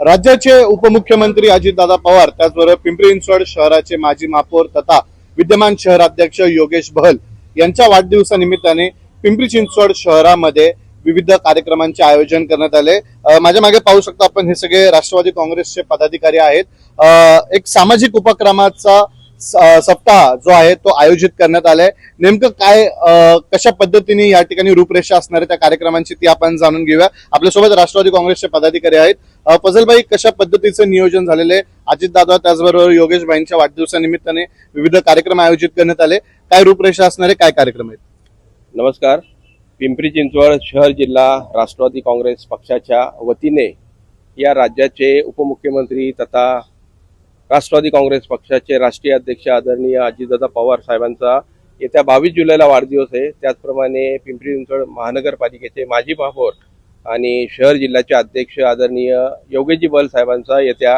राज्याचे उपमुख्यमंत्री अजितदादा पवार त्याचबरोबर पिंपरी चिंचवड शहराचे माजी महापौर तथा विद्यमान शहराध्यक्ष योगेश बहल यांच्या वाढदिवसानिमित्ताने पिंपरी चिंचवड शहरामध्ये विविध कार्यक्रमांचे आयोजन करण्यात आले. माझ्या मागे पाहू शकतो आपण हे सगळे राष्ट्रवादी काँग्रेसचे पदाधिकारी आहेत. एक सामाजिक उपक्रमाचा सप्ताह जो आहे तो आयोजित करण्यात आलाय. नेमकं काय कशा पद्धतीने या ठिकाणी रूपरेषा असणार आहे त्या कार्यक्रमांची ती आपण जाणून घेऊया. आपल्यासोबत राष्ट्रवादी काँग्रेसचे पदाधिकारी आहेत. फजलबाई कशा पद्धतीचं नियोजन झालेलं आहे? अजितदादा त्याचबरोबर योगेश भाईंच्या वाढदिवसानिमित्ताने विविध कार्यक्रम आयोजित करण्यात आले. काय रूपरेषा असणारे काय कार्यक्रम आहेत? नमस्कार. पिंपरी चिंचवड शहर जिल्हा राष्ट्रवादी काँग्रेस पक्षाच्या वतीने या राज्याचे उपमुख्यमंत्री तथा राष्ट्रवादी काँग्रेस पक्षाचे राष्ट्रीय अध्यक्ष आदरणीय अजितदादा पवार साहेबांचा येत्या बावीस जुलैला वाढदिवस आहे. त्याचप्रमाणे पिंपरी चिंचवड महानगरपालिकेचे माजी महापौर आणि शहर जिल्ह्याचे अध्यक्ष आदरणीय योगेजी बल साहेबांचा येत्या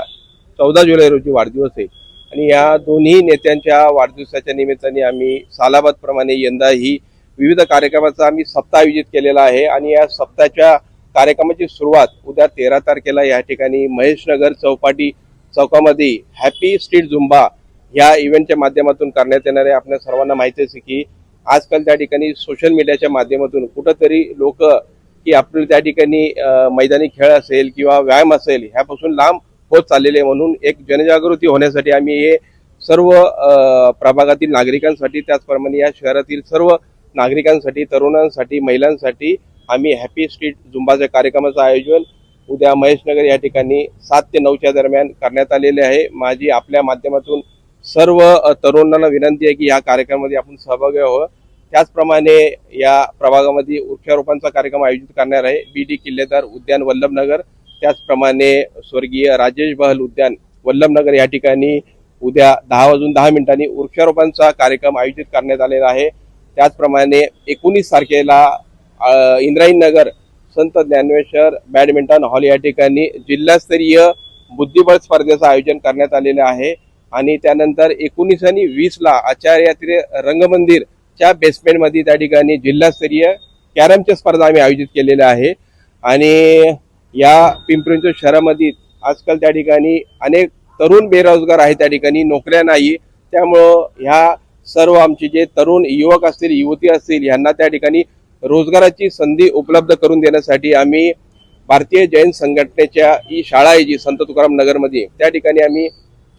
चौदा जुलै रोजी वाढदिवस आहे. आणि या दोन्ही नेत्यांच्या वाढदिवसाच्या निमित्ताने आम्ही सालाबादप्रमाणे यंदाही विविध कार्यक्रमाचा आम्ही सप्ताह आयोजित केलेला आहे. आणि या सप्ताहाच्या कार्यक्रमाची सुरुवात उद्या तेरा तारखेला या ठिकाणी महेशनगर चौपाटी चौकामध्ये हॅपी स्ट्रीट झुंबा ह्या इव्हेंटच्या माध्यमातून करण्यात येणार आहे आपल्या सर्वांना माहिती आहे की आजकाल त्या ठिकाणी सोशल मीडियाच्या माध्यमातून कुठंतरी लोक की आपण त्या ठिकाणी मैदानी खेळ असेल किंवा व्यायाम असेल ह्यापासून लांब होत चाललेले आहे. म्हणून एक जनजागृती होण्यासाठी आम्ही हे सर्व प्रभागातील नागरिकांसाठी त्याचप्रमाणे या शहरातील सर्व नागरिकांसाठी तरुणांसाठी महिलांसाठी आम्ही हॅपी स्ट्रीट झुंबाच्या कार्यक्रमाचं आयोजन उद्या महेशनगर या ठिकाणी सात ते नऊच्या दरम्यान करण्यात आलेले आहे. माझी आपल्या माध्यमातून सर्व तरुणांना विनंती आहे की या कार्यक्रमामध्ये आपण सहभागी व्हावं. त्याचप्रमाणे या प्रभागामध्ये वृक्षारोपणचा कार्यक्रम आयोजित करणार आहे. बी डी किल्लेदार उद्यान वल्लभनगर त्याचप्रमाणे स्वर्गीय राजेश बहल उद्यान वल्लभनगर या ठिकाणी उद्या दहा वाजून दहा मिनिटांनी वृक्षारोपणचा कार्यक्रम आयोजित करण्यात आलेला आहे. त्याचप्रमाणे एकोणीस तारखेला अ, संत ज्ञानेश्वर बॅडमिंटन हॉल या ठिकाणी जिल्हास्तरीय बुद्धिबळ स्पर्धेचं आयोजन करण्यात आलेलं आहे. आणि त्यानंतर एकोणीस आणि वीसला आचार्यात्रे रंगमंदिरच्या बेसमेंटमध्ये त्या ठिकाणी जिल्हास्तरीय कॅरमच्या स्पर्धा आम्ही आयोजित केलेल्या आहे. आणि या पिंपरींच्या शहरामध्ये आजकाल त्या ठिकाणी अनेक तरुण बेरोजगार आहेत त्या ठिकाणी नोकऱ्या नाही. त्यामुळं ह्या सर्व आमचे जे तरुण युवक असतील युवती असतील यांना त्या ठिकाणी रोजगाराची संधी उपलब्ध करून देण्यासाठी आम्ही भारतीय जैन संघटनेच्या ही शाळा आहे जी संत तुकाराम नगरमध्ये. त्या ठिकाणी आम्ही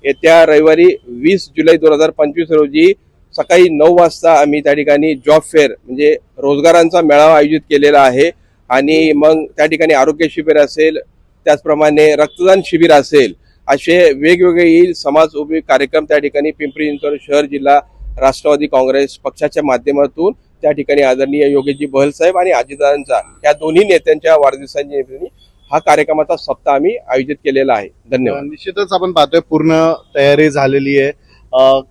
येत्या रविवारी वीस जुलै दोन हजार पंचवीस रोजी सकाळी नऊ वाजता आम्ही त्या ठिकाणी जॉब फेअर म्हणजे रोजगारांचा मेळावा आयोजित केलेला आहे. आणि मग त्या ठिकाणी आरोग्य शिबिर असेल त्याचप्रमाणे रक्तदान शिबिर असेल असे वेगवेगळे समाज उपयोगी कार्यक्रम त्या ठिकाणी पिंपरी चिंचवड शहर जिल्हा राष्ट्रवादी काँग्रेस पक्षाच्या माध्यमातून त्या ठिकाणी आदरणीय योगेशजी बहल साहेब आणि अजितदादांचा या दोन्ही नेत्यांच्या वाढदिवसाच्या निमित्ताने हा कार्यक्रमाचा सप्ताह आम्ही आयोजित केलेला आहे. धन्यवाद. निश्चितच आपण पाहतोय पूर्ण तयारी झालेली आहे.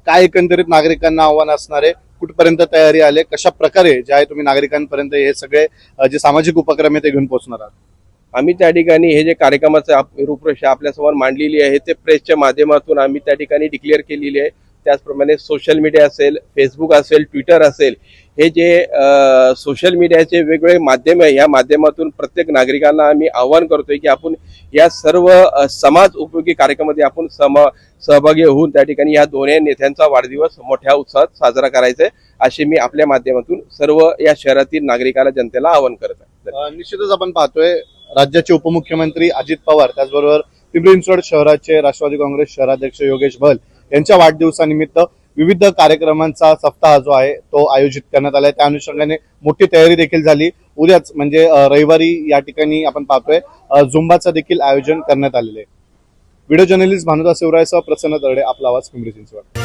काय एकंदरीत नागरिकांना आव्हान असणार आहे? कुठपर्यंत तयारी आले कशा प्रकारे जे आहे तुम्ही नागरिकांपर्यंत हे सगळे जे सामाजिक उपक्रम आहे ते घेऊन पोहोचणार आहात? आम्ही त्या ठिकाणी हे जे कार्यक्रमाचं रूपरेषा आपल्यासमोर मांडलेली आहे ते प्रेसच्या माध्यमातून आम्ही त्या ठिकाणी डिक्लेअर केलेली आहे. त्याचप्रमाणे सोशल मीडिया असेल फेसबुक असेल ट्विटर असेल हे जे सोशल मीडियाचे वेगवेगळे माध्यम आहे या माध्यमातून प्रत्येक नागरिकांना आम्ही आवाहन करतोय की आपण या सर्व समाज उपयोगी कार्यक्रमामध्ये आपण सम सहभागी होऊन त्या ठिकाणी या दोन्ही नेत्यांचा वाढदिवस मोठ्या उत्साहात साजरा करायचा आहे असे मी आपल्या माध्यमातून सर्व या शहरातील नागरिकाला जनतेला आवाहन करत आहे. निश्चितच आपण पाहतोय राज्याचे उपमुख्यमंत्री अजित पवार त्याचबरोबर पिंपरी चिंचवड शहराचे राष्ट्रवादी काँग्रेस शहराध्यक्ष योगेश भल यांच्या वाढदिवसानिमित्त विविध कार्यक्रमांचा सप्ताह जो आहे तो आयोजित करण्यात आला आहे त्या अनुषंगाने मोठी तयारी देखील झाली. उद्याच म्हणजे रविवारी या ठिकाणी आपण पाहतोय झुंबाचं देखील आयोजन करण्यात आलेलं आहे. व्हिडिओ जर्नलिस्ट भानुदास शिवरायसह प्रसन्न दर्डे आपला आवाज पिंपरी चिंचवड.